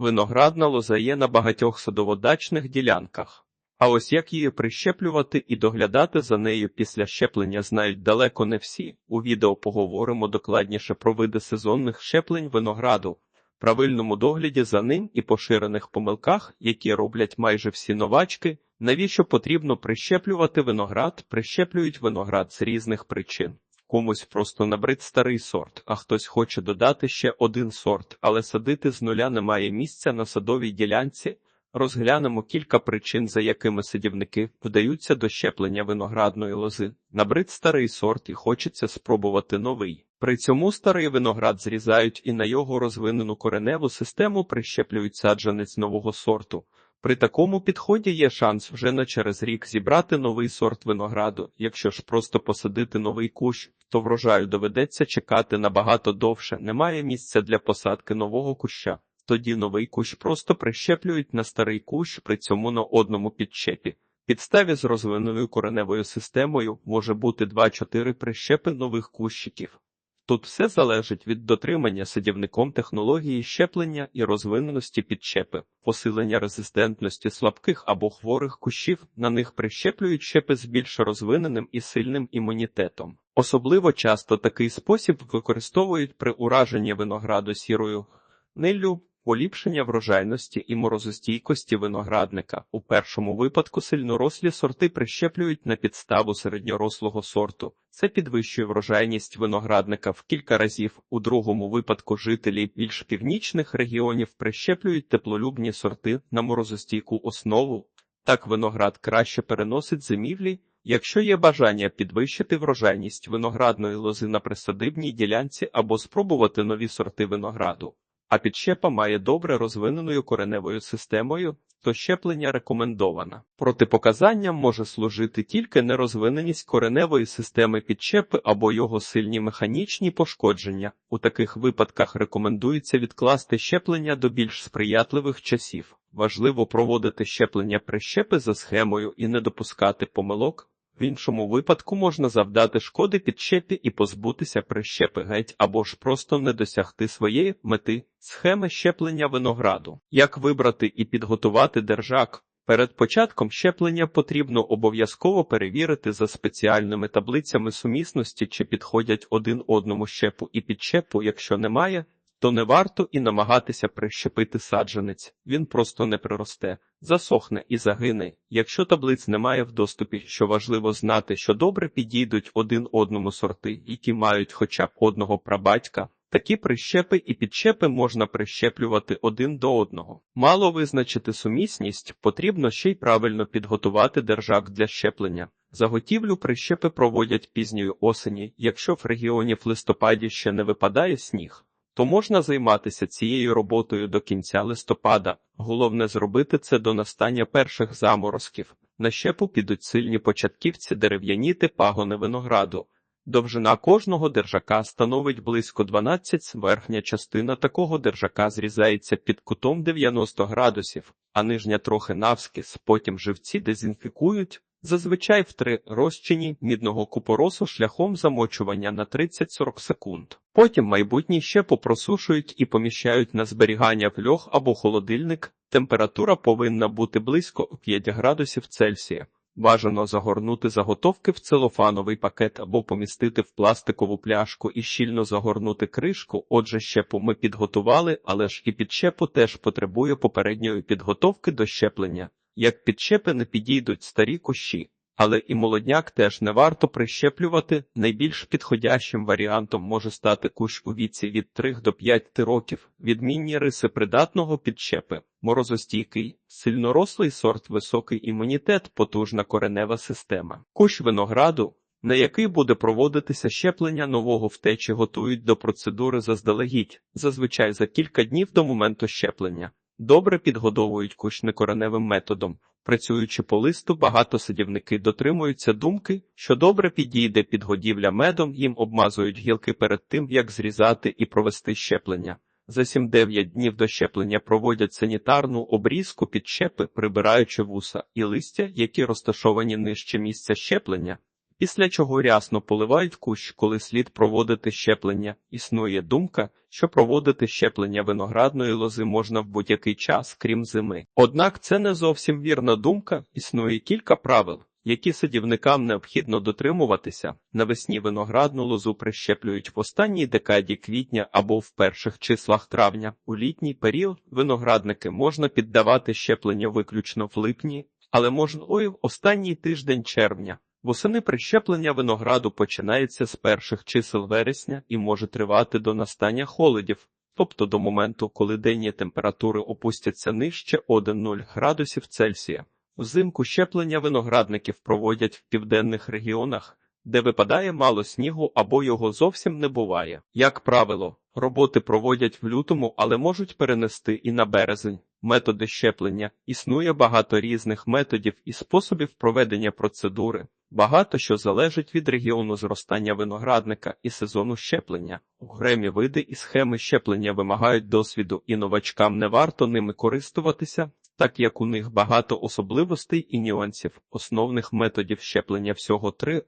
Виноградна лоза є на багатьох садоводачних ділянках. А ось як її прищеплювати і доглядати за нею після щеплення знають далеко не всі. У відео поговоримо докладніше про види сезонних щеплень винограду, правильному догляді за ним і поширених помилках, які роблять майже всі новачки. Навіщо потрібно прищеплювати виноград? Прищеплюють виноград з різних причин. Комусь просто набрид старий сорт, а хтось хоче додати ще один сорт, але садити з нуля немає місця на садовій ділянці. Розглянемо кілька причин, за якими садівники вдаються до щеплення виноградної лози. Набрид старий сорт і хочеться спробувати новий. При цьому старий виноград зрізають і на його розвинену кореневу систему прищеплюють саджанець нового сорту. При такому підході є шанс вже на через рік зібрати новий сорт винограду. Якщо ж просто посадити новий кущ, то врожаю доведеться чекати набагато довше. Немає місця для посадки нового куща. Тоді новий кущ просто прищеплюють на старий кущ, при цьому на одному підчепі. Підставі з розвиненою кореневою системою може бути 2-4 прищепи нових кущиків. Тут все залежить від дотримання садівником технології щеплення і розвиненості підчепи, посилення резистентності слабких або хворих кущів, на них прищеплюють щепи з більш розвиненим і сильним імунітетом. Особливо часто такий спосіб використовують при ураженні винограду сірою ниллю, поліпшення врожайності і морозостійкості виноградника. У першому випадку сильнорослі сорти прищеплюють на підставу середньорослого сорту. Це підвищує врожайність виноградника в кілька разів. У другому випадку жителі більш північних регіонів прищеплюють теплолюбні сорти на морозостійку основу. Так виноград краще переносить зимівлі. Якщо є бажання підвищити врожайність виноградної лози на присадибній ділянці або спробувати нові сорти винограду, а підщепа має добре розвиненою кореневою системою, то щеплення рекомендовано. Протипоказанням може служити тільки нерозвиненість кореневої системи підщепи або його сильні механічні пошкодження. У таких випадках рекомендується відкласти щеплення до більш сприятливих часів. Важливо проводити щеплення прищепи за схемою і не допускати помилок. В іншому випадку можна завдати шкоди підщепі і позбутися прищепи геть або ж просто не досягти своєї мети схеми щеплення винограду. Як вибрати і підготувати держак? Перед початком щеплення потрібно обов'язково перевірити за спеціальними таблицями сумісності, чи підходять один одному щепу і підщепу, якщо немає, то не варто і намагатися прищепити саджанець, він просто не приросте, засохне і загине. Якщо таблиць немає в доступі, що важливо знати, що добре підійдуть один одному сорти, які мають хоча б одного прабатька. Такі прищепи і підщепи можна прищеплювати один до одного. Мало визначити сумісність, потрібно ще й правильно підготувати держак для щеплення. Заготівлю прищепи проводять пізньої осені, якщо в регіоні в листопаді ще не випадає сніг то можна займатися цією роботою до кінця листопада. Головне зробити це до настання перших заморозків. На щепу підуть сильні початківці дерев'яніти пагони винограду. Довжина кожного держака становить близько 12 верхня частина такого держака зрізається під кутом 90 градусів, а нижня трохи навскіз, потім живці дезінфікують, зазвичай в три розчині мідного купоросу шляхом замочування на 30-40 секунд. Потім майбутній ще попросушують і поміщають на зберігання в льох або холодильник. Температура повинна бути близько 5 градусів Цельсія. Бажано загорнути заготовки в целофановий пакет або помістити в пластикову пляшку і щільно загорнути кришку. Отже, щепу ми підготували, але ж і підщепу теж потребує попередньої підготовки до щеплення. Як підщепи не підійдуть старі кущі, але і молодняк теж не варто прищеплювати. Найбільш підходящим варіантом може стати кущ у віці від 3 до 5 років, відмінні риси придатного підщепи, морозостійкий, сильнорослий сорт, високий імунітет, потужна коренева система. Кущ винограду. На який буде проводитися щеплення нового втечі, готують до процедури заздалегідь, зазвичай за кілька днів до моменту щеплення. Добре підгодовують кущ некореневим методом. Працюючи по листу, багато садівники дотримуються думки, що добре підійде підгодівля медом, їм обмазують гілки перед тим, як зрізати і провести щеплення. За 7-9 днів до щеплення проводять санітарну обрізку підщепи, прибираючи вуса і листя, які розташовані нижче місця щеплення. Після чого рясно поливають кущ, коли слід проводити щеплення. Існує думка, що проводити щеплення виноградної лози можна в будь-який час, крім зими. Однак це не зовсім вірна думка, існує кілька правил. Які садівникам необхідно дотримуватися, навесні виноградну лозу прищеплюють в останній декаді квітня або в перших числах травня. У літній період виноградники можна піддавати щеплення виключно в липні, але можна і в останній тиждень червня. Восени прищеплення винограду починається з перших чисел вересня і може тривати до настання холодів, тобто до моменту, коли денні температури опустяться нижче 1,0 градусів Цельсія. Взимку щеплення виноградників проводять в південних регіонах, де випадає мало снігу або його зовсім не буває. Як правило, роботи проводять в лютому, але можуть перенести і на березень. Методи щеплення існує багато різних методів і способів проведення процедури. Багато що залежить від регіону зростання виноградника і сезону щеплення. Окремі види і схеми щеплення вимагають досвіду, і новачкам не варто ними користуватися, так як у них багато особливостей і нюансів. Основних методів щеплення всього три.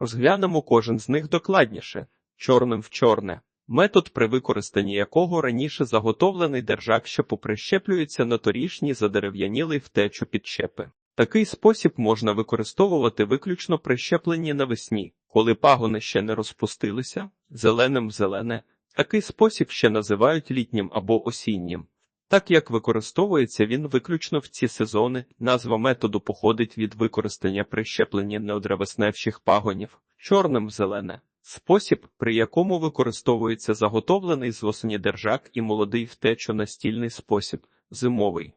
Розглянемо кожен з них докладніше, чорним в чорне. Метод, при використанні якого раніше заготовлений держак, що поприщеплюється на торішній задерев'янілий втечу підчепи. Такий спосіб можна використовувати виключно при щепленні навесні, коли пагони ще не розпустилися, зеленим зелене. Такий спосіб ще називають літнім або осіннім. Так як використовується він виключно в ці сезони, назва методу походить від використання при щепленні неодревесневших пагонів, чорним зелене. Спосіб, при якому використовується заготовлений з осені держак і молодий втечо-настільний спосіб, зимовий.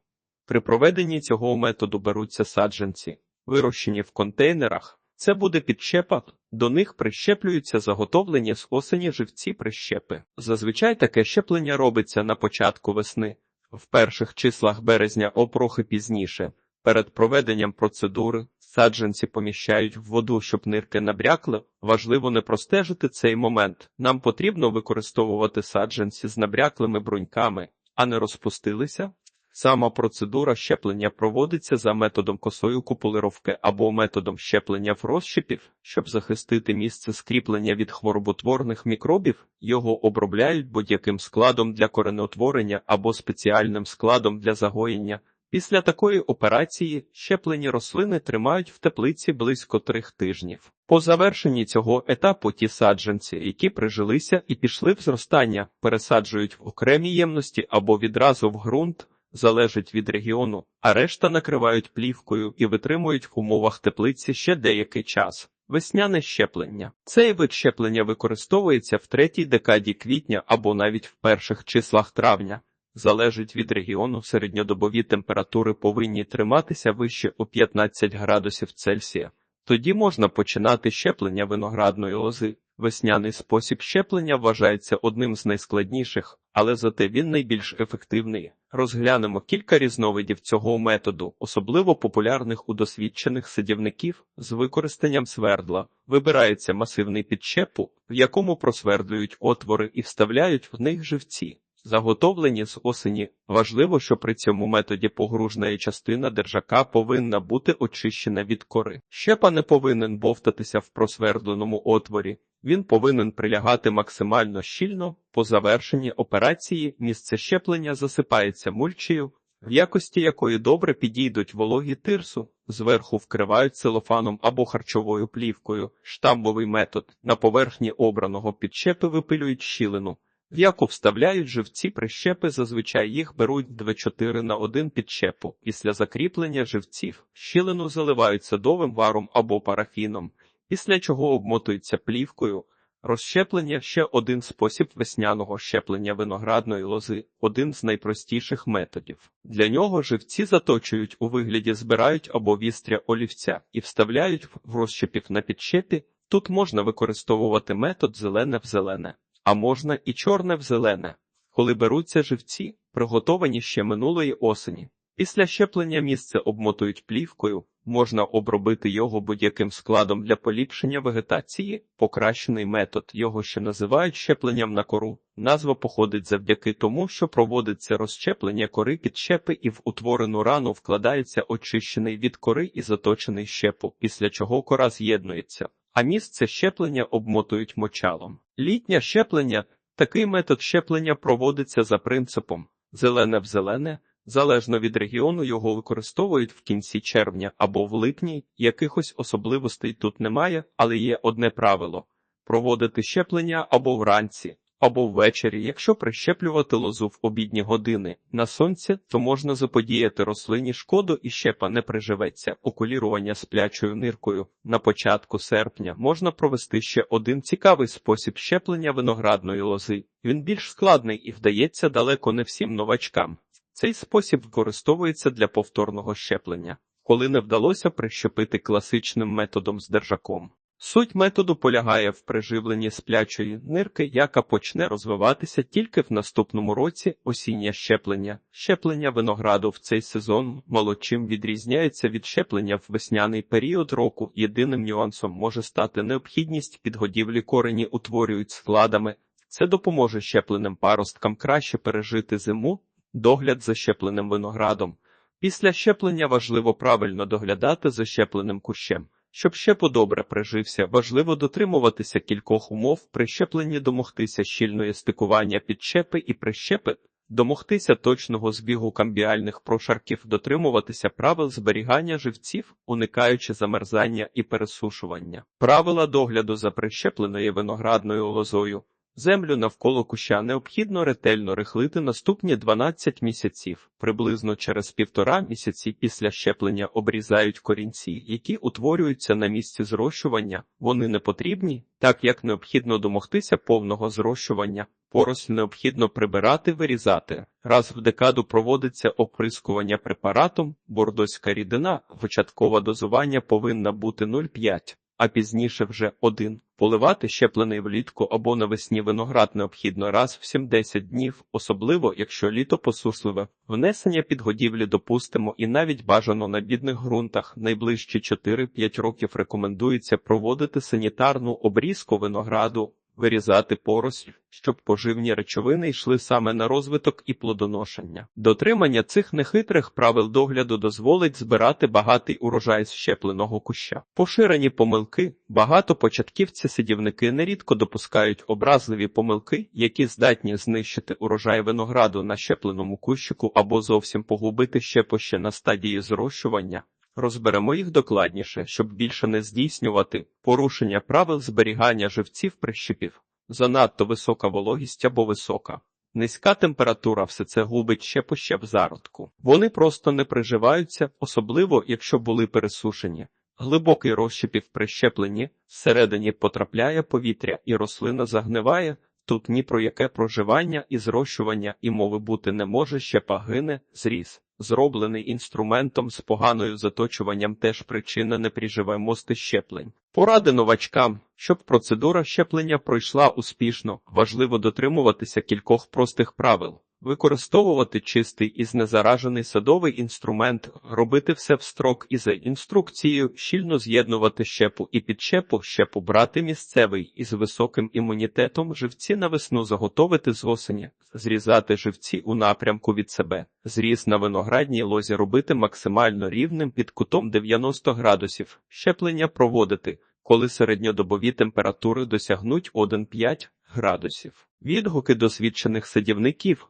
При проведенні цього методу беруться саджанці, вирощені в контейнерах. Це буде підщепа, до них прищеплюються заготовлені з осені живці прищепи. Зазвичай таке щеплення робиться на початку весни, в перших числах березня опрохи пізніше. Перед проведенням процедури саджанці поміщають в воду, щоб нирки набрякли. Важливо не простежити цей момент. Нам потрібно використовувати саджанці з набряклими бруньками, а не розпустилися. Сама процедура щеплення проводиться за методом косої купулировки або методом щеплення в розщепів, щоб захистити місце скріплення від хвороботворних мікробів, його обробляють будь-яким складом для коренеутворення або спеціальним складом для загоєння. Після такої операції щеплені рослини тримають в теплиці близько трьох тижнів. По завершенні цього етапу ті саджанці, які прижилися і пішли в зростання, пересаджують в окремі ємності або відразу в ґрунт залежить від регіону, а решта накривають плівкою і витримують в умовах теплиці ще деякий час. Весняне щеплення. Цей вид щеплення використовується в третій декаді квітня або навіть в перших числах травня. Залежить від регіону, середньодобові температури повинні триматися вище у 15 градусів Цельсія. Тоді можна починати щеплення виноградної лози. Весняний спосіб щеплення вважається одним з найскладніших, але зате він найбільш ефективний. Розглянемо кілька різновидів цього методу, особливо популярних у досвідчених садівників з використанням свердла. Вибирається масивний підчепу, в якому просвердлюють отвори і вставляють в них живці. Заготовлені з осені. Важливо, що при цьому методі погружна частина держака повинна бути очищена від кори. Щепа не повинен бовтатися в просвердленому отворі. Він повинен прилягати максимально щільно. По завершенні операції місце щеплення засипається мульчею, в якості якої добре підійдуть вологі тирсу, зверху вкривають целофаном або харчовою плівкою, штамбовий метод. На поверхні обраного підщепи випилюють щілину, в яку вставляють живці прищепи, зазвичай їх беруть 2-4 на один підщепу. Після закріплення живців щілину заливають садовим варом або парафіном після чого обмотується плівкою. Розщеплення ще один спосіб весняного щеплення виноградної лози, один з найпростіших методів. Для нього живці заточують у вигляді збирають або вістря олівця і вставляють в розщепів на підщепі. Тут можна використовувати метод зелене в зелене, а можна і чорне в зелене, коли беруться живці, приготовані ще минулої осені. Після щеплення місце обмотують плівкою, можна обробити його будь-яким складом для поліпшення вегетації, покращений метод, його ще називають щепленням на кору. Назва походить завдяки тому, що проводиться розщеплення кори під щепи і в утворену рану вкладається очищений від кори і заточений щепу, після чого кора з'єднується. А місце щеплення обмотують мочалом. Літнє щеплення такий метод щеплення проводиться за принципом зелене в зелене. Залежно від регіону його використовують в кінці червня або в липні. Якихось особливостей тут немає, але є одне правило: проводити щеплення або вранці, або ввечері. Якщо прищеплювати лозу в обідні години на сонці, то можна заподіяти рослині шкоду і щепа не приживеться. Окулірування сплячою ниркою на початку серпня можна провести ще один цікавий спосіб щеплення виноградної лози. Він більш складний і вдається далеко не всім новачкам. Цей спосіб використовується для повторного щеплення, коли не вдалося прищепити класичним методом з держаком. Суть методу полягає в приживленні сплячої нирки, яка почне розвиватися тільки в наступному році осіннє щеплення. Щеплення винограду в цей сезон молодчим відрізняється від щеплення в весняний період року. Єдиним нюансом може стати необхідність підгодівлі корені утворюють складами. Це допоможе щепленим паросткам краще пережити зиму, догляд за щепленим виноградом. Після щеплення важливо правильно доглядати за щепленим кущем. Щоб ще подобре прижився, важливо дотримуватися кількох умов прищеплені домогтися щільної стикування підчепи і прищепи, домогтися точного збігу камбіальних прошарків, дотримуватися правил зберігання живців, уникаючи замерзання і пересушування. Правила догляду за прищепленою виноградною лозою. Землю навколо куща необхідно ретельно рихлити наступні 12 місяців. Приблизно через півтора місяці після щеплення обрізають корінці, які утворюються на місці зрощування. Вони не потрібні, так як необхідно домогтися повного зрощування. Поросль необхідно прибирати, вирізати. Раз в декаду проводиться оприскування препаратом, бордоська рідина, початкове дозування повинна бути 0,5 а пізніше вже один. Поливати щеплений влітку або навесні виноград необхідно раз в 70 днів, особливо якщо літо посусливе. Внесення підгодівлі допустимо і навіть бажано на бідних ґрунтах найближчі 4-5 років рекомендується проводити санітарну обрізку винограду, вирізати поросль, щоб поживні речовини йшли саме на розвиток і плодоношення. Дотримання цих нехитрих правил догляду дозволить збирати багатий урожай з щепленого куща. Поширені помилки, багато початківці сидівники нерідко допускають образливі помилки, які здатні знищити урожай винограду на щепленому кущику або зовсім погубити щепоще на стадії зрощування. Розберемо їх докладніше, щоб більше не здійснювати порушення правил зберігання живців прищепів. Занадто висока вологість або висока. Низька температура все це губить щепоще в зародку. Вони просто не приживаються, особливо якщо були пересушені. Глибокий розщепів прищепленні, всередині потрапляє повітря і рослина загниває. Тут ні про яке проживання і зрощування і мови бути не може ще пагине, зріз зроблений інструментом з поганою заточуванням теж причина неприживаємости щеплень. Поради новачкам, щоб процедура щеплення пройшла успішно, важливо дотримуватися кількох простих правил. Використовувати чистий і знезаражений садовий інструмент, робити все в строк і за інструкцією, щільно з'єднувати щепу і підщепу, щепу брати місцевий із високим імунітетом, живці на весну заготовити з осені, зрізати живці у напрямку від себе, зріз на виноградній лозі робити максимально рівним під кутом 90 градусів, щеплення проводити, коли середньодобові температури досягнуть 1,5 градусів. Відгуки досвідчених садівників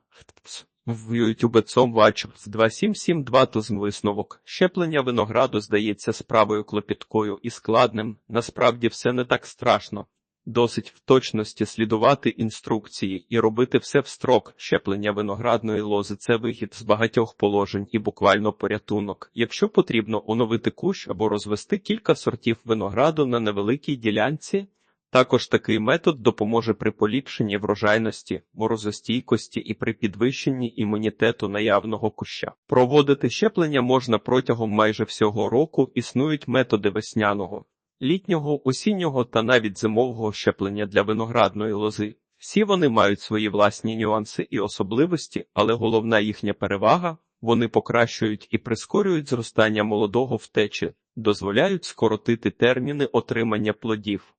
в ютюбецом вачу з 2772 туз висновок. Щеплення винограду здається справою клопіткою і складним. Насправді все не так страшно. Досить в точності слідувати інструкції і робити все в строк. Щеплення виноградної лози це вихід з багатьох положень і буквально порятунок. Якщо потрібно оновити кущ або розвести кілька сортів винограду на невеликій ділянці, також такий метод допоможе при поліпшенні врожайності, морозостійкості і при підвищенні імунітету наявного куща. Проводити щеплення можна протягом майже всього року. Існують методи весняного, літнього, осіннього та навіть зимового щеплення для виноградної лози. Всі вони мають свої власні нюанси і особливості, але головна їхня перевага вони покращують і прискорюють зростання молодого втечі, дозволяють скоротити терміни отримання плодів.